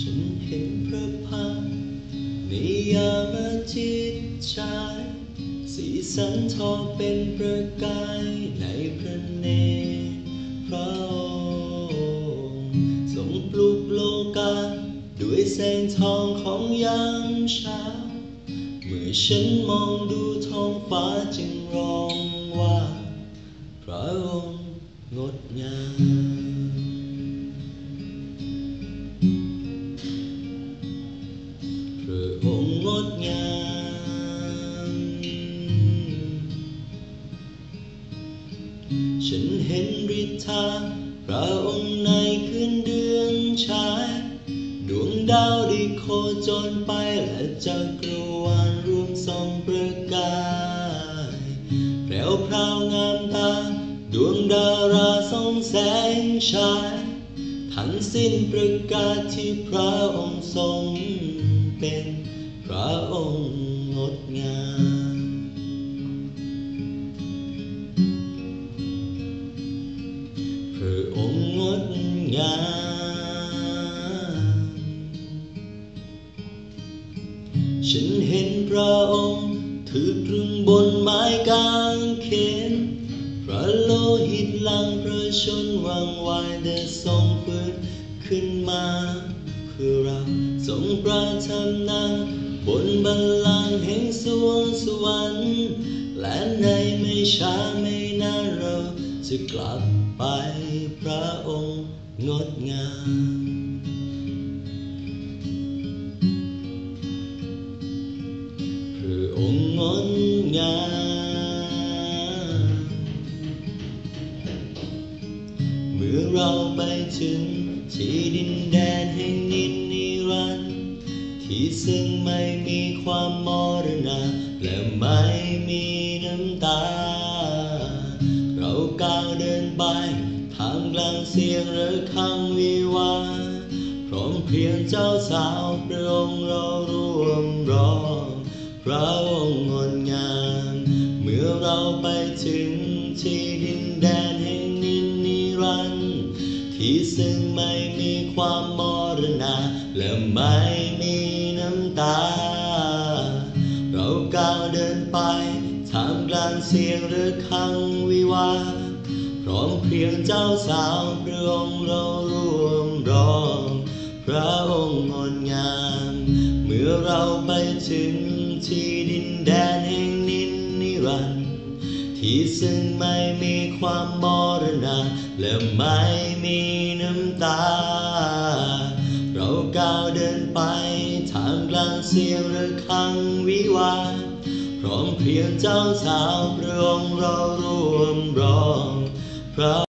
ฉันเห็นพระพักในยามจิตใจสีสันทองเป็นประกายในพระเนตรพระองค์ทรงปลุกโลกาด้วยแสงทองของยามเช้า เมื่อฉันมองดูท้องฟ้าจึงร้องว่า พระองค์งดงาม ทธาพระองค์ในคืนเดือนฉายดวงดาวได้โคจรไปและจักรวาลรวมสองประกายแปลวพราวงามตา ดวงดาราสองแสงฉายทั้งสิ้นประกาศที่พระองค์ทรงเป็นพระองค์งดงาม พระองค์งดงามฉันเห็นพระองค์ถือตรึงบนไม้กางเขนพระโลหิตลังพระชนวังวายได้ทรงฟื้นขึ้นมาเพื่อเราทรงประทับนั่งบนบัลลังก์แห่งสวงสวรรค์และในไม่ช้าไม่นานเรา จะกลับไปพระองค์งดงามพระองค์งดงามเมื่อเราไปถึงที่ดินแดนแห่งนินนิรันดร์ที่ซึ่งไม่มีความมรณะและไม่มีน้ำตาเรา ก้าวเดินไปทางกลางเสียงหระฆังวิวาพร้อมเพรียงเจ้าสาวพระองค์เราร่วมร้องพระองค์งดงามเมื่อเราไปถึงที่ดินแดนแห่งนินนิรันด์ที่ซึ่งไม่มีความมรณะและไม่มีน้ำตา เราก้าวเดินไปทามกลางเสียงหระฆังวิวา ร้อมเพรียงเจ้าสาวพระองค์เราร่วมร้อง พระองค์งดงาม เมื่อเราไปถึงที่ดินแดนแห่งนินนิรันดร์ที่ซึ่งไม่มีความมรณะ และไม่มีน้ำตา เราก้าวเดินไปทามกลางเสียงระฆังวิวาพร้อมเพรียงเจ้าสาวพระองค์เราร่วมร้อง พระ